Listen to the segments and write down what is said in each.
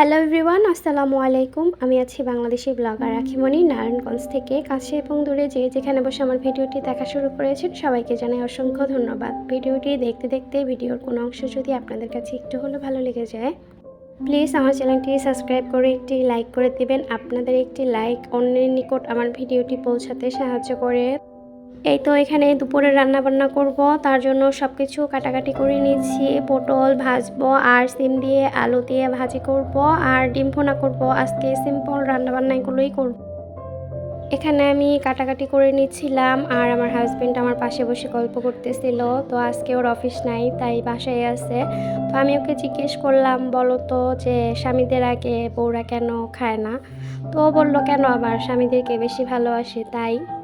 Hello everyone আসসালামু আলাইকুম। আমি আছি বাংলাদেশি ব্লগার রাখিমণি, নারায়ণগঞ্জ থেকে কাছে এবং দূরে যে যেখানে বসে আমার ভিডিওটি দেখা শুরু করেছেন, সবাইকে জানাই অসংখ্য ধন্যবাদ। ভিডিওটি দেখতে দেখতে ভিডিওর কোনো অংশ যদি আপনাদের কাছে একটু হলেও ভালো লেগে যায় প্লিজ আমার চ্যানেলটি সাবস্ক্রাইব করে একটি লাইক করে দিবেন। আপনাদের একটি লাইক অন্যের নিকট আমার ভিডিওটি পৌঁছাতে সাহায্য করে। এই তো এখানে দুপুরে রান্না বান্না করব, তার জন্য সব কিছু কাটাকাটি করে নিচ্ছি পটল ভাজবো আর সিম দিয়ে আলু দিয়ে ভাজি করব আর ডিম ভোনা করব। আজকে সিম্পল রান্না বান্না এগুলোই করব। এখানে আমি কাটাকাটি করে নিচ্ছিলাম আর আমার হাজব্যান্ড আমার পাশে বসে গল্প করতেছিল। তো আজকে ওর অফিস নাই, তাই বাসায় আছে। তো আমি ওকে জিজ্ঞেস করলাম, বলো তো যে স্বামীদের আগে বউরা কেন খায় না? তো বলল, কেন আবার? স্বামীদেরকে বেশি ভালোবাসে, তাই?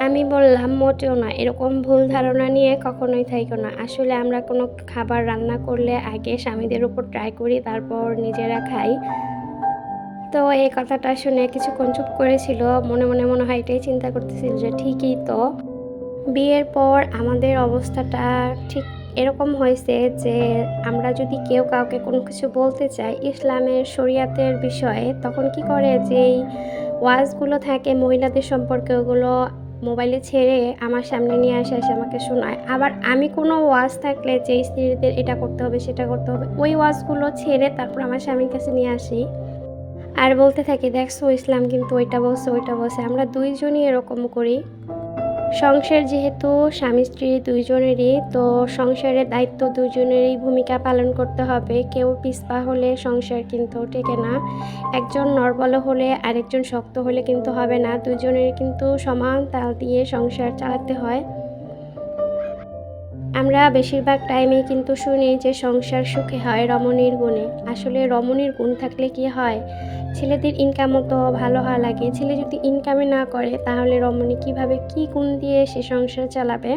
আমি বললাম, মোটেও না, এরকম ভুল ধারণা নিয়ে কখনোই থাইকো না। আসলে আমরা কোনো খাবার রান্না করলে আগে স্বামীদের উপর ট্রাই করি, তারপর নিজেরা খাই। তো এই কথাটা শুনে কিছুক্ষণ চুপ করেছিল, মনে মনে মনে হয় এটাই চিন্তা করতেছিল যে ঠিকই তো। বিয়ের পর আমাদের অবস্থাটা ঠিক এরকম হয়েছে যে আমরা যদি কেউ কাউকে কোনো কিছু বলতে চাই ইসলামের শরিয়াতের বিষয়ে, তখন কি করে যেই ওয়াজগুলো থাকে মহিলাদের সম্পর্কে, ওগুলো মোবাইলে ছেড়ে আমার সামনে নিয়ে আসে এসে আমাকে শোনায়। আবার আমি কোনো ওয়াজ থাকলে যে স্ত্রীদের এটা করতে হবে, সেটা করতে হবে, ওই ওয়াজগুলো ছেড়ে তারপর আমার স্বামীর কাছে নিয়ে আসি। আর বলতে থাকি, দেখছ ইসলাম কিন্তু ওইটা বলছে ওইটা বলছে। আমরা দুইজনই এরকম করি। সংসার যেহেতু স্বামী, স্ত্রী দুইজনেরই, তো সংসারের দায়িত্ব দুজনেরই ভূমিকা পালন করতে হবে। কেউ পিসপা হলে সংসার কিন্তু টেকে না। একজন নর্বল হলে আরেকজন শক্ত হলে কিন্তু হবে না। দুজনের কিন্তু সমান তাল দিয়ে সংসার চালাতে হয়। আমরা বেশিরভাগ টাইমে কিন্তু শুনি যে সংসার সুখে হয় রমণীর গুণে। আসলে রমণীর গুণ থাকলে কি হয়? ছেলেদের ইনকামও তো ভালো হওয়া লাগে। ছেলে যদি ইনকামে না করে, তাহলে রমণী কীভাবে কি গুণ দিয়ে সে সংসার চালাবে?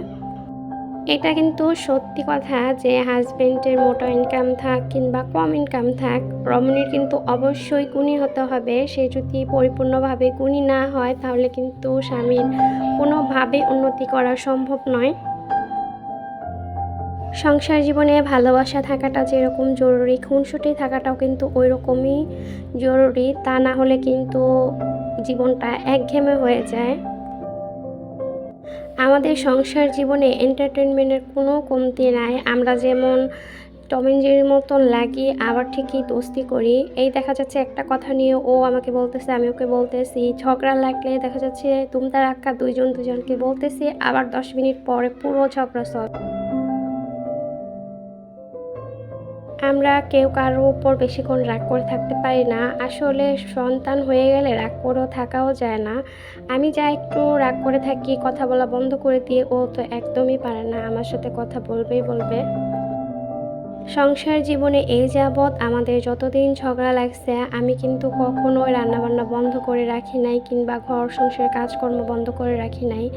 এটা কিন্তু সত্যি কথা যে হাজবেন্ডের মোটা ইনকাম থাক কিংবা কম ইনকাম থাক, রমণীর কিন্তু অবশ্যই গুণী হতে হবে। সে যদি পরিপূর্ণভাবে গুণী না হয়, তাহলে কিন্তু স্বামীর কোনোভাবে উন্নতি করা সম্ভব নয়। সংসার জীবনে ভালোবাসা থাকাটা যেরকম জরুরি, খুনসুটি থাকাটাও কিন্তু ওই রকমই জরুরি। তা না হলে কিন্তু জীবনটা একঘেমে হয়ে যায়। আমাদের সংসার জীবনে এন্টারটেনমেন্টের কোনো কমতি নাই। আমরা যেমন টমেঞ্জির মতন লাগি, আবার ঠিকই দোস্তি করি। এই দেখা যাচ্ছে একটা কথা নিয়ে ও আমাকে বলতেছে, আমি ওকে বলতেছি, ঝগড়া লাগলে দেখা যাচ্ছে তুমতার আক্কা দুইজন দুজনকে বলতেছি, আবার দশ মিনিট পরে পুরো ঝগড়া সব আমরা কেউ কারোর উপর বেশিক্ষণ রাগ করে থাকতে পারি না। আসলে সন্তান হয়ে গেলে রাগ করেও থাকাও যায় না। আমি যা একটু রাগ করে থাকি, কথা বলা বন্ধ করে দিয়ে ও তো একদমই পারে না, আমার সাথে কথা বলবেই বলবে। সংসার জীবনে এই যাবৎ আমাদের যতদিন ঝগড়া লাগছে, আমি কিন্তু কখনোই রান্নাবান্না বন্ধ করে রাখি নাই কিংবা ঘর সংসারের কাজকর্ম বন্ধ করে রাখি নাই।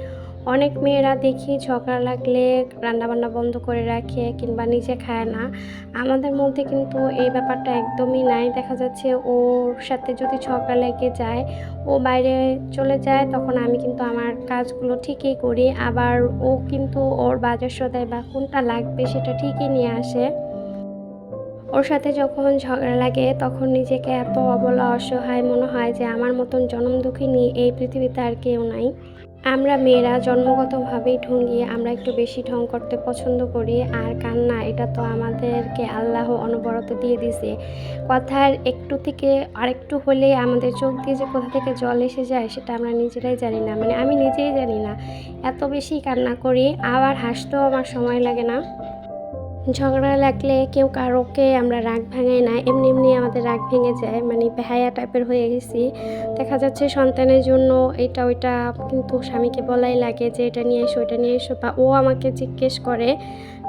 অনেক মেয়েরা দেখি ঝগড়া লাগলে রান্নাবান্না বন্ধ করে রাখে কিংবা নিজে খায় না। আমাদের মধ্যে কিন্তু এই ব্যাপারটা একদমই নাই। দেখা যাচ্ছে ওর সাথে যদি ঝগড়া লেগে যায়, ও বাইরে চলে যায়, তখন আমি কিন্তু আমার কাজগুলো ঠিকই করি। আবার ও কিন্তু ওর বাজার সদায় বা কোনটা লাগবে সেটা ঠিকই নিয়ে আসে। ওর সাথে যখন ঝগড়া লাগে, তখন নিজেকে এত অবলা, অসহায় মনে হয় যে আমার মতন জনম দুঃখিনী এই পৃথিবীতে আর কেউ নাই। আমরা মেয়েরা জন্মগতভাবেই ঢঙ্গি, আমরা একটু বেশি ঢং করতে পছন্দ করি। আর কান্না, এটা তো আমাদেরকে আল্লাহ অনবরত দিয়ে দিছে কথার একটু থেকে আরেকটু হলে আমাদের চোখ দিয়ে যে কোথা থেকে জল এসে যায়, সেটা আমরা নিজেরাই জানি না। মানে আমি নিজেই জানি না। এত বেশি কান্না করি, আবার হাসতেও আমার সময় লাগে না। ঝগড়া লাগলে কেউ কারোকে আমরা রাগ ভাঙাই না। এমনি এমনি আমাদের রাগ ভেঙে যায় মানে বেহায়া টাইপের হয়ে গেছি। দেখা যাচ্ছে সন্তানের জন্য এটা ওইটা কিন্তু স্বামীকে বলাই লাগে যে এটা নিয়ে এসো এটা নিয়ে এসো, বা ও আমাকে জিজ্ঞেস করে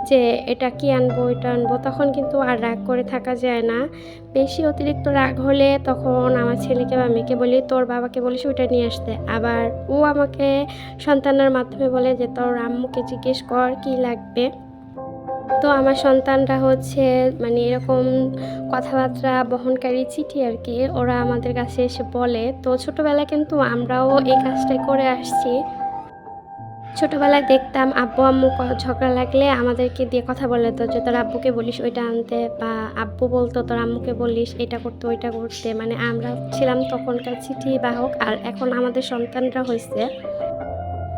যে এটা কি আনব এটা আনব। তখন কিন্তু আর রাগ করে থাকা যায় না। বেশি অতিরিক্ত রাগ হলে তখন আমার ছেলেকে বা মেয়েকে বলি, তোর বাবাকে বলিস ওইটা নিয়ে আসতে। আবার ও আমাকে সন্তানের মাধ্যমে বলে যে, তোর আম্মুকে জিজ্ঞেস কর কি লাগবে? তো আমার সন্তানরা হচ্ছে মানে এরকম কথাবার্তা বহনকারী চিঠি আর কি, ওরা আমাদের কাছে এসে বলে। তো ছোটোবেলায় কিন্তু আমরাও এই কাজটাই করে আসছি। ছোটোবেলায় দেখতাম, আব্বু, আম্মু ঝগড়া লাগলে আমাদেরকে দিয়ে কথা বলে তো যে, তোর আব্বুকে বলিস ওইটা আনতে বা আব্বু বলতো, তোর আম্মুকে বলিস এটা করতে, ওইটা করতে। মানে আমরা ছিলাম তখনকার চিঠি বাহক আর এখন আমাদের সন্তানরা হয়েছে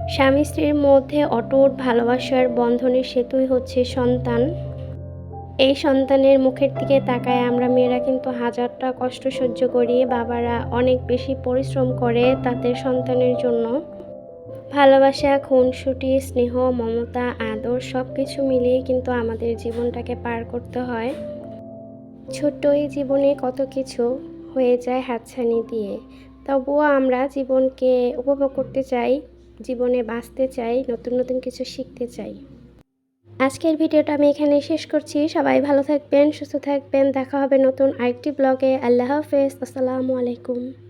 স্বামী স্ত্রীর মধ্যে অটুট ভালোবাসার বন্ধনের সেতুই হচ্ছে সন্তান। এই সন্তানের মুখের দিকে তাকায় আমরা মেয়েরা কিন্তু হাজারটা কষ্ট সহ্য করি, বাবারা অনেক বেশি পরিশ্রম করে তাদের সন্তানের জন্য। ভালোবাসা, খুনসুটি, স্নেহ, মমতা, আদর সব কিছু মিলিয়ে কিন্তু আমাদের জীবনটাকে পার করতে হয়। ছোট্ট এই জীবনে কত কিছু হয়ে যায় হাতছানি দিয়ে। তবুও আমরা জীবনকে উপভোগ করতে চাই। জীবনে বাঁচতে চাই, নতুন নতুন কিছু শিখতে চাই। আজকের ভিডিওটা আমি এখানে শেষ করছি। সবাই ভালো থাকবেন, সুস্থ থাকবেন। দেখা হবে নতুন আরেকটি ব্লগে। আল্লাহ হাফেজ। আসসালামু আলাইকুম।